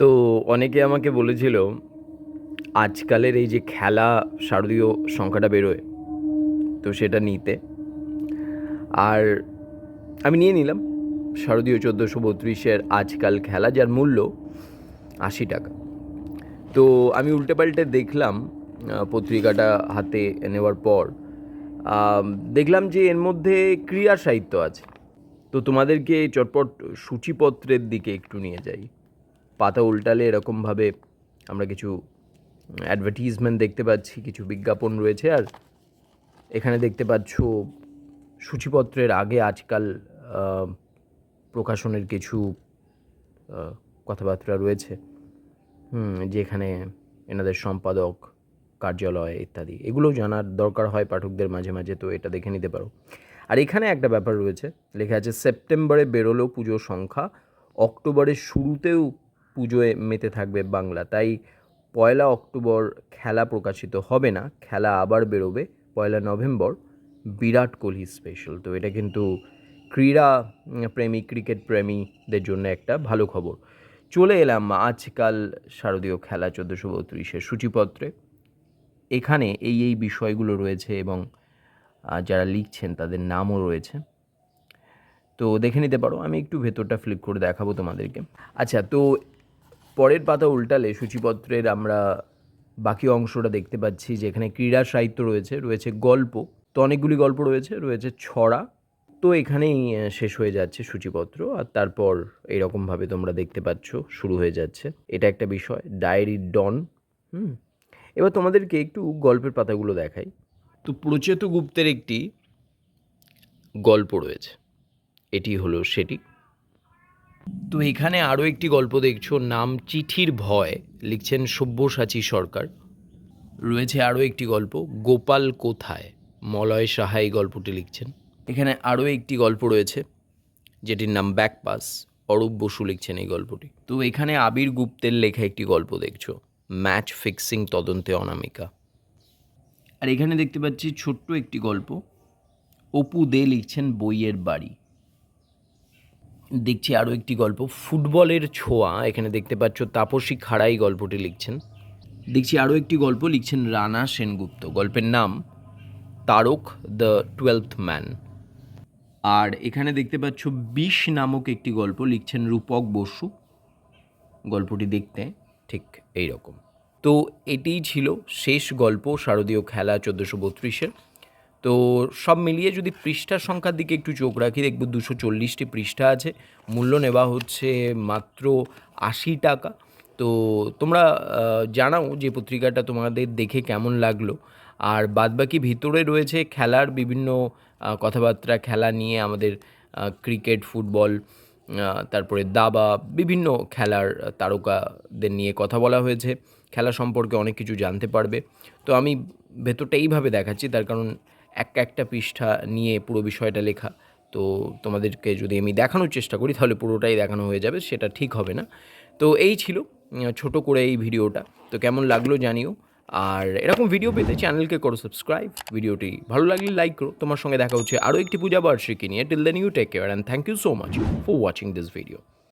তো অনেকে আমাকে বলেছিল, আজকালের এই যে খেলা শারদীয় সংখ্যাটা বেরোয়, তো সেটা নিতে। আর আমি নিয়ে নিলাম, শারদীয় চোদ্দোশো বত্রিশের আজকাল খেলা, যার মূল্য আশি টাকা। তো আমি উল্টে পাল্টে দেখলাম পত্রিকাটা হাতে নেওয়ার পর দেখলাম যে এর মধ্যে ক্রীড়া সাহিত্য আছে। তো তোমাদেরকে চটপট সূচিপত্রের দিকে একটু নিয়ে যাই। পাতা উল্টালে এরকমভাবে আমরা কিছু অ্যাডভার্টিজমেন্ট দেখতে পাচ্ছি, কিছু বিজ্ঞাপন রয়েছে। আর এখানে দেখতে পাচ্ছ সূচিপত্রের আগে আজকাল প্রকাশনের কিছু কথাবার্তা রয়েছে। হুম, যেখানে এনাদের সম্পাদক, কার্যালয় ইত্যাদি, এগুলোও জানার দরকার হয় পাঠকদের মাঝে মাঝে, তো এটা দেখে নিতে পারো। আর এখানে একটা ব্যাপার রয়েছে, লেখা আছে, সেপ্টেম্বরে বেরোলো পুজোর সংখ্যা, অক্টোবরের শুরুতেও পুজোয় মেতে থাকবে বাংলা। তাই পয়লা অক্টোবর খেলা প্রকাশিত হবে না, খেলা আবার বেরোবে পয়লা নভেম্বর, বিরাট কোহলি স্পেশাল তো এটা কিন্তু ক্রীড়া প্রেমী ক্রিকেট প্রেমীদের জন্য একটা ভালো খবর। চলে এলাম আজকাল শারদীয় খেলা চোদ্দোশো বত্রিশের সূচিপত্রে। এখানে এই এই বিষয়গুলো রয়েছে এবং যারা লিখছেন তাদের নামও রয়েছে। তো দেখে নিতে পারো, আমি একটু ভেতরটা ফ্লিপ করে দেখাবো তোমাদেরকে। আচ্ছা তো পরের পাতা উল্টালে সূচিপত্রের আমরা বাকি অংশটা দেখতে পাচ্ছি যেখানে ক্রীড়া সাহিত্য রয়েছে রয়েছে গল্প। তো অনেকগুলি গল্প রয়েছে রয়েছে ছড়া। তো এখানেই শেষ হয়ে যাচ্ছে সূচিপত্র আর তারপর এইরকমভাবে তোমরা দেখতে পাচ্ছ শুরু হয়ে যাচ্ছে। এটা একটা বিষয়, ডায়েরি ডন। হুম। এবার তোমাদেরকে একটু গল্পের পাতাগুলো দেখাই। তো প্রচেত গুপ্তের একটি গল্প রয়েছে। এটি হলো সেটি। তো এখানে আরও একটি গল্প দেখছ, নাম চিঠির ভয়, লিখছেন সব্যসাচী সরকার। রয়েছে আরও একটি গল্প, গোপাল কোথায়? মলয় সাহা এই গল্পটি লিখছেন। এখানে আরও একটি গল্প রয়েছে, যেটির নাম ব্যাকপাস, অরূপ বসু লিখছেন এই গল্পটি। তো এখানে আবির গুপ্তের লেখা একটি গল্প দেখছ, ম্যাচ ফিক্সিং তদন্তে অনামিকা। আর এখানে দেখতে পাচ্ছি ছোট্ট একটি গল্প, অপু দে লিখছেন বইয়ের বাড়ি। দেখছি আরও একটি গল্প। ফুটবলের ছোঁয়া, এখানে দেখতে পাচ্ছ তাপসী খাড়াই গল্পটি লিখছেন। দেখছি আরও একটি গল্প লিখছেন রানা সেনগুপ্ত। গল্পের নাম, তারক দ্য টুয়েলথ ম্যান। আর এখানে দেখতে পাচ্ছ বিষ নামক একটি গল্প লিখছেন রূপক বসু। গল্পটি দেখতে ঠিক এই রকম তো এটিই ছিল শেষ গল্প, শারদীয় খেলা চোদ্দোশো বত্রিশের। তো সব মিলিয়ে যদি পৃষ্ঠার সংখ্যার দিকে একটু চোখ রাখি, দেখব দুশো চল্লিশটি পৃষ্ঠা আছে। মূল্য নেওয়া হচ্ছে মাত্র আশি টাকা। তো তোমরা জানাও যে পত্রিকাটা তোমাদের দেখে কেমন লাগল। আর বাদবাকি ভিতরে রয়েছে খেলার বিভিন্ন কথাবার্তা, খেলা নিয়ে আমাদের ক্রিকেট, ফুটবল তারপরে দাবা, বিভিন্ন খেলার তারকাদের নিয়ে কথা বলা হয়েছে। খেলা সম্পর্কে অনেক কিছু জানতে পারবে। তো আমি ভেতরটা এইভাবে দেখাচ্ছি, তার কারণ এক একটা পৃষ্ঠা নিয়ে পুরো বিষয়টা লেখা। তো তোমাদেরকে যদি আমি দেখানোর চেষ্টা করি, তাহলে পুরোটাই দেখানো হয়ে যাবে, সেটা ঠিক হবে না। তো এই ছিল ছোট করে এই ভিডিওটা। তো কেমন লাগল জানিও। আর এরকম ভিডিও পেতে চ্যানেলকে করো সাবস্ক্রাইব ভিডিওটি ভালো লাগলে লাইক করো। তোমার সঙ্গে দেখা হচ্ছে আরও একটি পূজা বার্ষিকী নিয়ে। Till then you take care and thank you so much for watching this video